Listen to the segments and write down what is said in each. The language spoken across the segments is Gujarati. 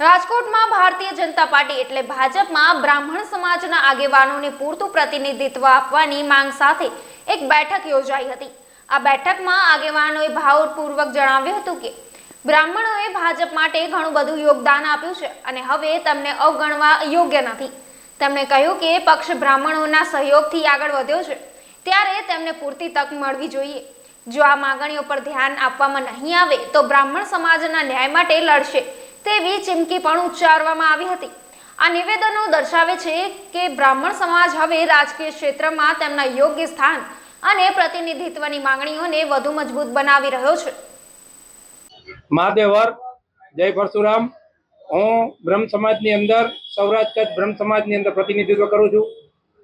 રાજકોટમાં ભારતીય જનતા પાર્ટી એટલે ભાજપમાં બ્રાહ્મણ સમાજના આગેવાનોને પૂરતું પ્રતિનિધિત્વ આપવાની માંગ સાથે એક બેઠક યોજાઈ હતી. આ બેઠકમાં આગેવાનોએ ભાવપૂર્વક જણાવ્યું હતું કે, બ્રાહ્મણોએ ભાજપ માટે ઘણું બધું યોગદાન આપ્યું છે અને હવે તેમને અવગણવા યોગ્ય નથી. તેમણે કહ્યું કે, પક્ષ બ્રાહ્મણોના સહયોગથી આગળ વધ્યો છે, ત્યારે તેમને પૂરતી તક મળવી જોઈએ. જો આ માગણીઓ પર ધ્યાન આપવામાં નહીં આવે, તો બ્રાહ્મણ સમાજના ન્યાય માટે લડશે. તેવી ચીમકી પણ ઉચ્ચારવામાં આવી હતી. આ નિવેદનો દર્શાવે છે કે બ્રાહ્મણ સમાજ હવે રાજકીય ક્ષેત્રમાં તેમના યોગ્ય સ્થાન અને પ્રતિનિધિત્વની માંગણીઓને વધુ મજબૂત બનાવી રહ્યો છે. મહાદેવર, જય પરશુરામ. હું બ્રહ્મ સમાજની અંદર, સૌરાષ્ટ્ર કચ્છ બ્રહ્મ સમાજની અંદર પ્રતિનિધિત્વ કરું છું.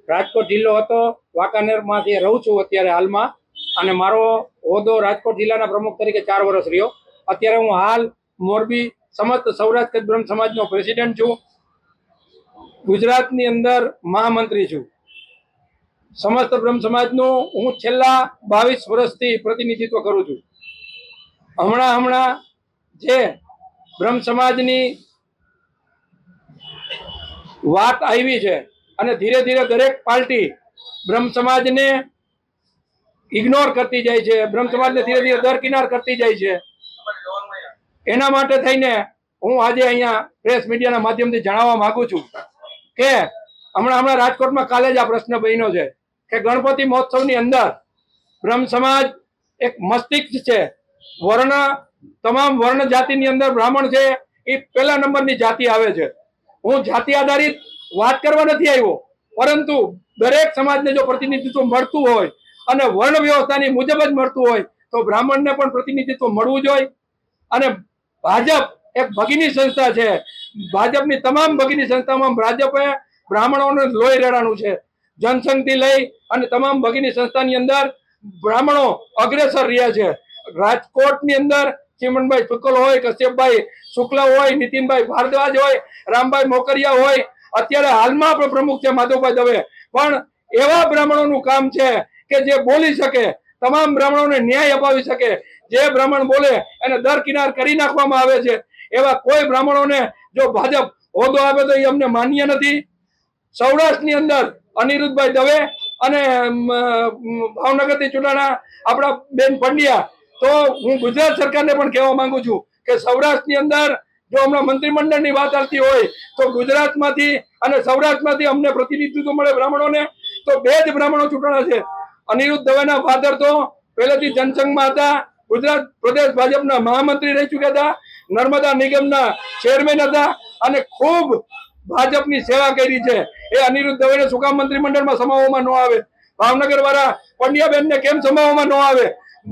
રાજકોટ જિલ્લો હતો, વાંકાનેરમાંથી રહું છું અત્યારે હાલમાં. અને મારો હોદ્દો રાજકોટ જિલ્લાના પ્રમુખ તરીકે ચાર વર્ષ રહ્યો. અત્યારે હું હાલ મોરબી સમસ્ત સૌરાષ્ટ્ર બ્રહ્મ સમાજનો પ્રેસિડેન્ટ છું. ગુજરાતની અંદર મહામંત્રી છું. સમસ્ત બ્રહ્મ સમાજનું હું છેલ્લા બાવીસ વર્ષથી પ્રતિનિધિત્વ કરું છું. હમણાં હમણાં જે બ્રહ્મ સમાજની વાત આવી છે અને ધીરે ધીરે દરેક પાર્ટી બ્રહ્મ સમાજને ઇગ્નોર કરતી જાય છે. બ્રહ્મ સમાજને ધીરે ધીરે દરકિનાર કરતી જાય છે. એના માટે થઈને હું આજે અહીંયા પ્રેસ મીડિયાના માધ્યમથી જણાવવા માંગુ છું કે હમણાં હમણાં રાજકોટમાં કાલે જ આ પ્રશ્ન બન્યો છે કે ગણપતિ મહોત્સવની અંદર બ્રહ્મ સમાજ એક મસ્તિષ્ક છે. વર્ણ, તમામ વર્ણ જાતિની અંદર બ્રાહ્મણ છે, એ પહેલા નંબરની જાતિ આવે છે. હું જાતિ આધારિત વાત કરવા નથી આવ્યો, પરંતુ દરેક સમાજને જો પ્રતિનિધિત્વ મળતું હોય અને વર્ણ વ્યવસ્થાની મુજબ જ મળતું હોય, તો બ્રાહ્મણને પણ પ્રતિનિધિત્વ મળવું જોઈએ અને ભાજપ એક ભગીની સંસ્થા છે. ભાજપની તમામ ભગીની સંસ્થામાં ભાજપે બ્રાહ્મણોને લોહી રેડાનું છે. જનસંઘથી લઈ અને તમામ ભગીની સંસ્થાની અંદર બ્રાહ્મણો અગ્રેસર રહ્યા છે. રાજકોટની અંદર ચીમનભાઈ શુકલ હોય, કશ્યપભાઈ શુક્લા હોય, નીતિનભાઈ ભારદ્વાજ હોય, રામભાઈ મોકરિયા હોય, અત્યારે હાલમાં પણ પ્રમુખ છે માધવભાઈ દવે. પણ એવા બ્રાહ્મણોનું કામ છે કે જે બોલી શકે, તમામ બ્રાહ્મણોને ન્યાય અપાવી શકે. જે બ્રાહ્મણ બોલે એને દરકિનાર કરી નાખવામાં આવે છે. એવા કોઈ બ્રાહ્મણોને જો ભાજપ હોદ્દો આપે તો એ અમને માન્ય નથી. સૌરાષ્ટ્રની અંદર અનિરુદ્ધભાઈ દવે અને ભાવનગરથી ચૂંટાણા આપણા બેન પંડ્યા. તો હું ગુજરાત સરકારને પણ કહેવા માંગુ છું કે સૌરાષ્ટ્રની અંદર જો હમણાં મંત્રીમંડળની વાત આવતી હોય તો ગુજરાતમાંથી અને સૌરાષ્ટ્રમાંથી અમને પ્રતિનિધિત્વ મળે બ્રાહ્મણોને, તો બે જ બ્રાહ્મણો ચૂંટણા છે. અનિરુદ્ધ દવેના ફાધર તો પહેલેથી જનસંઘમાં હતા ગુજરાત પ્રદેશ ભાજપના મહામંત્રી રહી ચૂક્યા હતા, નર્મદા નિગમના ચેરમેન હતા અને ખૂબ ભાજપની સેવા કરી છે. એ અનિરુદ્ધ દવેને શું કામ મંત્રીમંડળમાં સમાવવામાં ન આવે. ભાવનગર વાળા પંડ્યાબેનને કેમ સમાવવામાં ન આવે?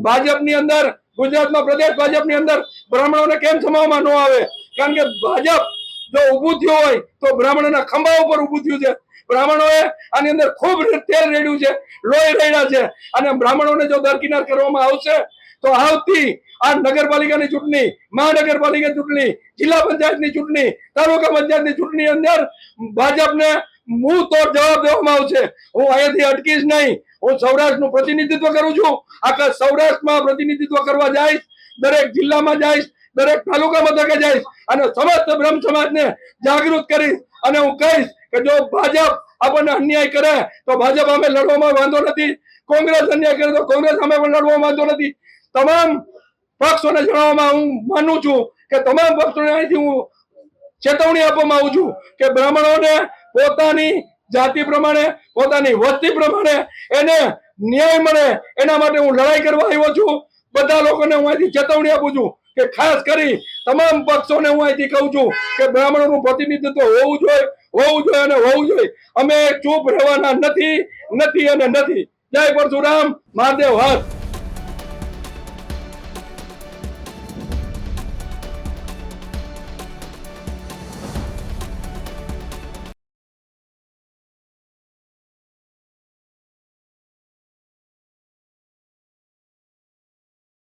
ભાજપની અંદર, ગુજરાતમાં પ્રદેશ ભાજપની અંદર બ્રાહ્મણોને કેમ સમાવવામાં ન આવે? કારણ કે ભાજપ જો ઊભું થયું હોય, તો બ્રાહ્મણોના ખંભા ઉપર ઊભું થયું છે. બ્રાહ્મણોએ આની અંદર ખૂબ તેલ રેડ્યું છે, લોહી રેડ્યા છે. અને બ્રાહ્મણોને જો દરકિનાર કરવામાં આવશે તો આવતી આ નગરપાલિકાની ચૂંટણી મહાનગરપાલિકા ચૂંટણી, જિલ્લા પંચાયતની ચૂંટણી, તાલુકા પંચાયતની ચૂંટણી અંદર ભાજપને હું તો જવાબ દેવામાં આવશે. હું અહીંયાથી અટકીશ નહીં. હું સૌરાષ્ટ્રનું પ્રતિનિધિત્વ કરું છું. આખા સૌરાષ્ટ્રમાં પ્રતિનિધિત્વ કરવા જઈશ. દરેક જિલ્લામાં જઈશ. દરેક તાલુકા મથકે જઈશ. અને સમસ્ત બ્રહ્મ સમાજને જાગૃત કરીશ. અને હું કહીશ કે જો ભાજપ આપણને અન્યાય કરે, તો ભાજપ અમે લડવામાં વાંધો નથી. કોંગ્રેસ અન્યાય કરે, તો કોંગ્રેસ અમે પણ લડવામાં વાંધો નથી. તમામ પક્ષોને જણાવવામાં હું માનું છું કે તમામ પક્ષોને અહીંથી હું ચેતવણી આપવામાં આવું છું કે બ્રાહ્મણોને પોતાની જાતિ પ્રમાણે, પોતાની વસ્તી પ્રમાણે એને ન્યાય મળે, એના માટે હું લડાઈ કરવા આવ્યો છું. બધા લોકોને હું અહીંથી ચેતવણી આપું છું કે ખાસ કરી તમામ પક્ષોને હું અહીંથી કહું છું કે બ્રાહ્મણોનું પ્રતિનિધિત્વ હોવું જોઈએ હોવું જોઈએ અને હોવું જોઈએ. અમે ચૂપ રહેવાના નથી નથી અને નથી. જય પરશુરામ, મહાદેવ, હર.